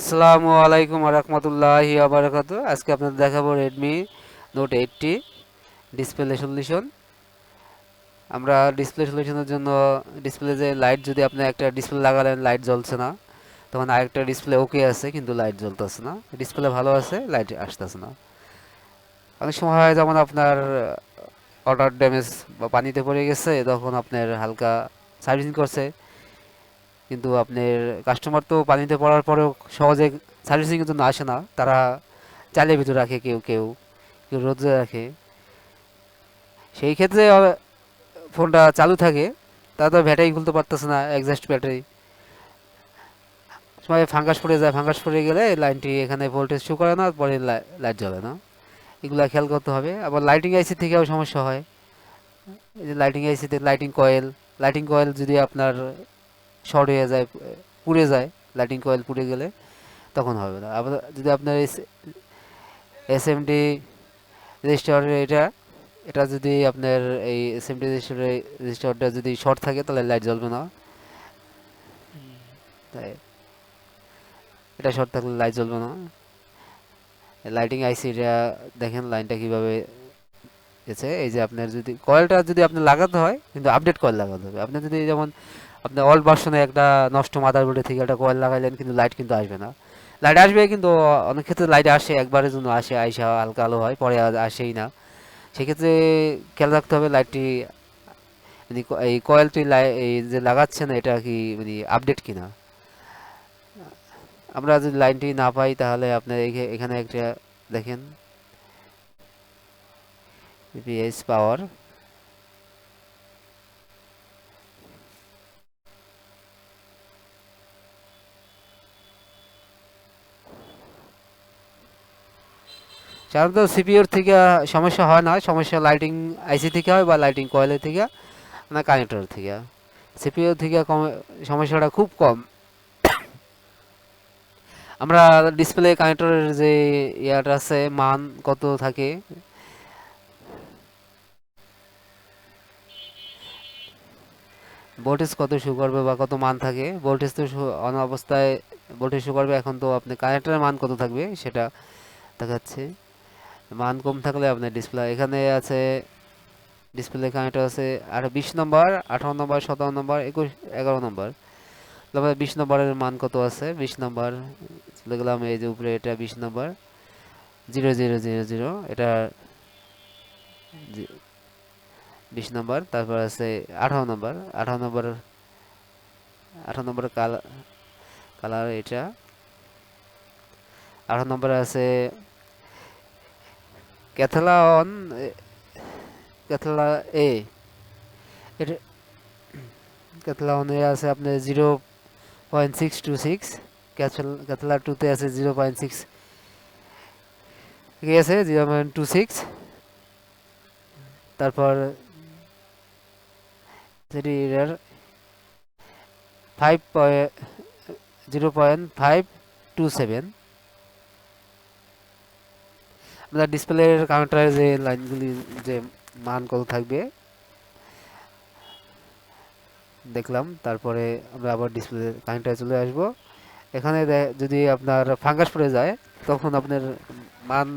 আসসালামু আলাইকুম রহমতুল্লাহি আবরাকাত আজকে আপনাদের দেখাবো Redmi note eighty display solution আমরা ডিসপ্লে সলিউশনের জন্য ডিসপ্লে যে লাইট যদি আপনি একটা ডিসপ্লে লাগালেন লাইট জ্বলছে না, তখন আরেকটা ডিসপ্লে ওকে আছে, কিন্তু লাইট জ্বলতেছে না। ডিসপ্লে ভালো আছে লাইট আসতেছে না। অনেক সময় হয় যেমন আপনার, অর্ডার ড্যামেজ বা পানিতে পড়ে গেছে, তখন আপনার হালকা সার্ভিসিং করছে। কিন্তু আপনার কাস্টমার তো পানিতে পড়ার পরেও সহজে সার্ভিসিং কিন্তু আসে না। তারা চালের ভিতরে রাখে কেউ কেউ কেউ রোদে রাখে। সেই ক্ষেত্রে ফোনটা চালু থাকে, তারা তো ব্যাটারি খুলতে পারতেছে না একজাস্ট ব্যাটারি সময় ফাঙ্গাস পড়ে যায় ফাঙ্গাস পড়ে গেলে লাইনটি এখানে ভোল্টেজ শো করে না, পরে লাইট জ্বলে না। এগুলা খেয়াল করতে হবে। আবার লাইটিং আইসি থেকেও সমস্যা হয়। লাইটিং আইসিতে লাইটিং কয়েল লাইটিং কয়েল যদি আপনার শর্ট হয়ে যায়, পুড়ে যায় লাইটিং কয়েল পুড়ে গেলে তখন হবে না। আবার যদি আপনার এস এম ডি রেজিস্টারের এটা এটা যদি আপনার এই এস এম ডি রেজিস্টারটা যদি শর্ট থাকে তাহলে লাইট জ্বলবে না। তাই, এটা শর্ট থাকলে লাইট জ্বলবে না। লাইটিং আইসিটা দেখেন লাইনটা কীভাবে গেছে, এই যে আপনার যদি কয়েলটা যদি আপনি লাগাতে হয়, কিন্তু আপডেট কয়েল লাগাতে হবে। আপনি যদি যেমন আপনি অল ভার্সনে একটা নষ্ট মাদারবোর্ডে থেকে একটা কয়েল লাগাইলেন, কিন্তু লাইট কিন্তু আসবে না। লাইট আসবে কিন্তু অনেক ক্ষেত্রে লাইট আসে, একবারের জন্য আসে, আইসা হালকা আলো হয়, পরে আসেই না। সেক্ষেত্রে খেয়াল রাখতে হবে লাইটটি মানে এই কয়েলটি এই যে লাগাচ্ছেন, এটা কি মানে আপডেট কিনা? আমরা যদি লাইনটি না পাই, তাহলে আপনার এখানে একটা দেখেন। পিএস পাওয়ার সাধারণত সিপিওর থেকে সমস্যা হয় না, সমস্যা লাইটিং আইসি থেকে হয় বা লাইটিং কয়েলের থেকে না কানেক্টর থেকে। সিপিও থেকে কম, সমস্যাটা খুব কম। আমরা ডিসপ্লে কানেক্টরের যে ইয়াটা আছে, মান কত থাকে ভোল্টেজ কত শো করবে বা কত মান থাকে? ভোল্টেজ তো অন অবস্থায় ভোল্টেজ শো করবে এখন তো আপনি কানেক্টরের মান কত থাকবে সেটা দেখাচ্ছে। মান কম থাকলে আপনার ডিসপ্লে এখানে আছে ডিসপ্লে কানেক্টর আছে আর বিশ নম্বর, আঠারো নম্বর, সতেরো নম্বর, একুশ, এগারো নম্বর। তারপরে বিশ নম্বরের মান কত আছে? বিশ নম্বর, চলে গেলাম এই যে উপরে, এটা বিশ নম্বর। জিরো জিরো জিরো জিরো, এটা বিশ নম্বর, তারপর আছে আঠারো নম্বর। আঠারো নম্বর আঠারো নম্বর কালার কালার এটা। আঠারো নম্বর আছে ক্যাথেলান ক্যাথেলা এ। এটা ক্যাথেলানে আছে আপনার zero point six two six, ক্যাথেলা টুতে আছে জিরো পয়েন্ট সিক্স। ঠিক আছে? Zero point two six. তারপর সেটি এর five zero point five two seven আমাদের ডিসপ্লের কাউন্টারে যে লাইনগুলি যে মান কত থাকবে, দেখলাম, তারপরে আমরা আবার ডিসপ্লে কাউন্টারে চলে আসব। এখানে যদি আপনার ফাঙ্গাস পড়ে যায়, তখন আপনার মান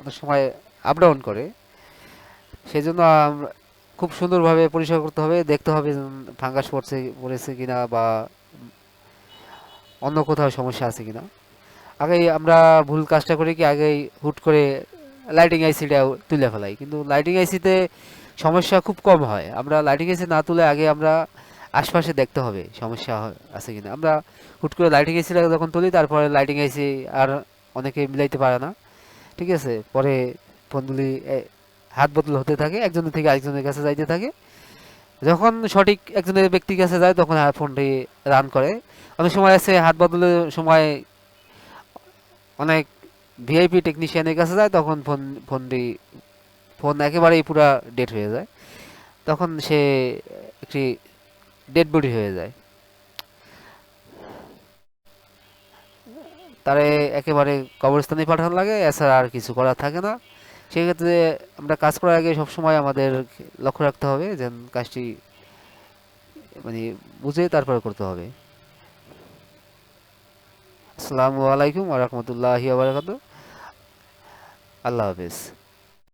অনেক সময় আপ ডাউন করে। সেই জন্য আমরা খুব সুন্দরভাবে পরিষ্কার করতে হবে, দেখতে হবে ফাঙ্গাস পড়ছে, পড়েছে কিনা বা অন্য কোথাও সমস্যা আছে কিনা। আগেই আমরা ভুল কাজটা করি কি, আগেই হুট করে লাইটিং আইসিটা তুলে ফেলাই। কিন্তু লাইটিং আইসিতে সমস্যা খুব কম হয়। আমরা লাইটিং আইসি না তুলে আগে আমরা আশপাশে দেখতে হবে সমস্যা আছে কিনা। আমরা হুট করে লাইটিং আইসিটা যখন তুলি, তারপরে লাইটিং আইসি আর অনেকে মিলাইতে পারে না। ঠিক আছে? পরে ফোনগুলি হাত বদল হতে থাকে, একজনের থেকে আরেকজনের কাছে যাইতে থাকে। যখন সঠিক একজনের ব্যক্তির কাছে যায়, তখন ফোনটি রান করে। অনেক সময় আছে হাত বদলের সময় অনেক ভিআইপি টেকনিশিয়ানের কাছে যায়, তখন ফোন, ফোনটি, ফোন একেবারেই পুরা ডেট হয়ে যায়। তখন সে একটি ডেড বডি হয়ে যায়। তারে একেবারে কবরস্থানে পাঠানো লাগে, এছাড়া আর কিছু করার থাকে না। সেক্ষেত্রে আমরা কাজ করার আগে সবসময় আমাদের লক্ষ্য রাখতে হবে যেন কাজটি মানে বুঝে তারপরে করতে হবে। আসসালামু আলাইকুম রাহমাতুল্লাহি ওয়া আল্লাহ হাফেজ।